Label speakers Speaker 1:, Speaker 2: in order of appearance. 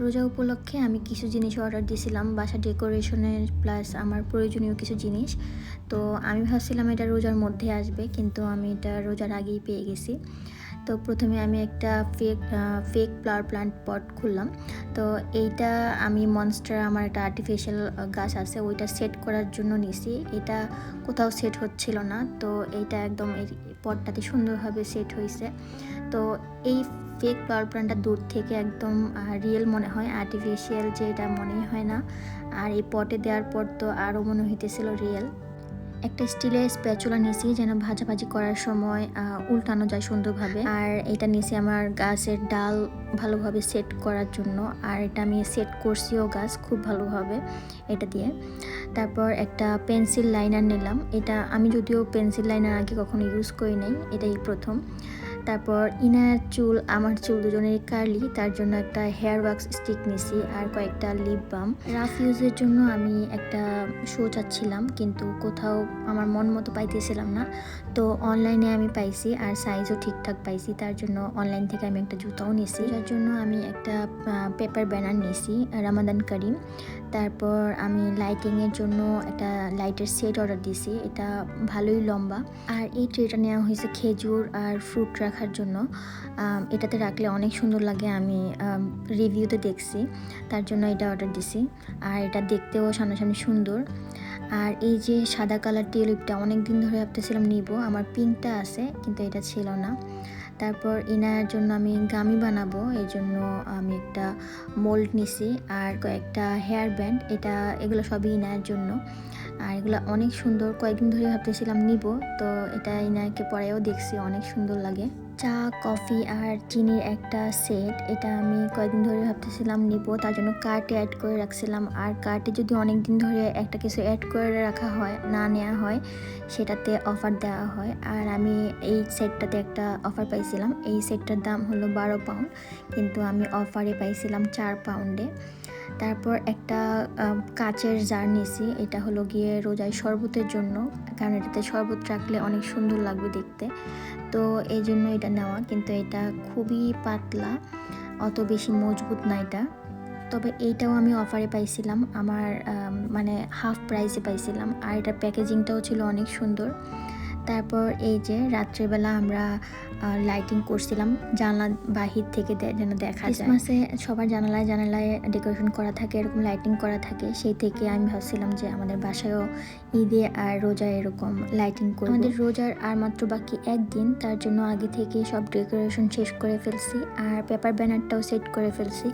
Speaker 1: রোজা উপলক্ষে আমি কিছু জিনিস অর্ডার দিয়েছিলাম, বাসা ডেকোরেশনের প্লাস আমার প্রয়োজনীয় কিছু জিনিস। তো আমি ভাবছিলাম এটা রোজার মধ্যে আসবে, কিন্তু আমি এটা রোজার আগেই পেয়ে গেছি। তো প্রথমে আমি একটা fake fake flower plant pot খুললাম। তো এইটা আমি মনস্টার আমার একটা আর্টিফিশিয়াল গাছ আছে, ওইটা সেট করার জন্য নিছি। এটা কোথাও সেট হচ্ছিল না, তো এইটা একদম পটটাতে সুন্দরভাবে সেট হয়েছে। তো এই ফেক পাওয়ার প্লান্টটা দূর থেকে একদম রিয়েল মনে হয় আর্টিফিশিয়াল যে এটা মনেই হয় না। আর এই পটে দেওয়ার পর তো আরও মনে হইতেছিল রিয়েল একটা স্টিলের স্প্যাচুলা নিয়েছি যেন ভাজাভাজি করার সময় উল্টানো যায় সুন্দরভাবে। আর এটা নিয়েছি আমার গাছের ডাল ভালোভাবে সেট করার জন্য। আর এটা আমি সেট করছিও গাছ খুব ভালোভাবে, এটা দিয়ে। তারপর একটা পেন্সিল লাইনার নিলাম। এটা আমি যদিও পেন্সিল লাইনার আগে কখনো ইউজ করি নাই, এটাই প্রথম। তারপর ইনার চুল, আমার চুল দুজনের কার্লি তার জন্য একটা হেয়ার ওয়াক্স স্টিক নিছি আর কয়েকটা লিপ বাম রাফ ইউজের জন্য আমি একটা শো চাচ্ছিলাম, কিন্তু কোথাও আমার মন মতো পাইতেছিলাম না। তো অনলাইনে আমি পাইছি আর সাইজও ঠিকঠাক পাইছি, তার জন্য অনলাইন থেকে আমি একটা জুতাও নিছি। যার জন্য আমি একটা পেপার ব্যানার নিছি রামাদান করিম তারপর আমি লাইটিংয়ের জন্য একটা লাইটের সেট অর্ডার দিছি, এটা ভালোই লম্বা। আর এই ট্রেটা নেওয়া হয়েছে খেজুর আর ফ্রুট রাখার জন্য এটাতে রাখলে অনেক সুন্দর লাগে। আমি রিভিউতে দেখছি, তার জন্য এটা অর্ডার দিছি। আর এটা দেখতেও সামনাসামনি সুন্দর। আর এই যে সাদা কালার টিউলিপটা অনেক দিন ধরে ভাবতেছিলাম নিব। আমার পিঙ্কটা আছে, কিন্তু এটা ছিল না। তারপর ইনার জন্য আমি গামি বানাবো এই জন্য আমি একটা মোল্ড নিছি। আর কয়েকটা হেয়ার ব্যান্ড এটা, এগুলো সবই ইনার জন্য। আর এগুলো অনেক সুন্দর। কয়েকদিন ধরে ভাবতেছিলাম নিব, তো এটা ইনারকে পরেও দেখছি, অনেক সুন্দর লাগে। চা, কফি আর চিনির একটা সেট, এটা আমি কয়েকদিন ধরে ভাবতেছিলাম নিব, তার জন্য কার্টে অ্যাড করে রাখছিলাম। আর কার্টে যদি অনেক দিন ধরে একটা কিছু অ্যাড করে রাখা হয়, না নেওয়া হয়, সেটাতে অফার দেওয়া হয়। আর আমি এই সেটটাতে একটা অফার পাইছিলাম, এই সেটটার দাম হলো বারো পাউন্ড কিন্তু আমি অফারে পাইছিলাম চার পাউন্ডে তারপর একটা কাচের জার নিয়েছি এটা হলো গিয়ে রোজায় শরবতের জন্য। কারণ এটাতে শরবত রাখলে অনেক সুন্দর লাগবে দেখতে। তো এই জন্য এটা নেওয়া। কিন্তু এটা খুবই পাতলা, অত বেশি মজবুত না এটা। তবে এইটাও আমি অফারে পাইছিলাম। আমার মানে হাফ প্রাইসে পাইছিলাম। আর এটার প্যাকেজিংটাও ছিল অনেক সুন্দর। তারপর এই যে রাত্রেবেলা আমরা লাইটিং করছিলাম জানলা বাহির থেকে যেন দেখা যায়। ক্রিসমাসে সবার জানালায় জানালায় ডেকোরেশন করা থাকে এরকম লাইটিং করা থাকে সেই থেকে আমি ভাবছিলাম যে আমাদের বাসায়ও ঈদে আর রোজায় এরকম লাইটিং করব। আমাদের রোজার আর মাত্র বাকি একদিন তার জন্য আগে থেকে সব ডেকোরেশন শেষ করে ফেলছি আর পেপার ব্যানারটাও সেট করে ফেলছি।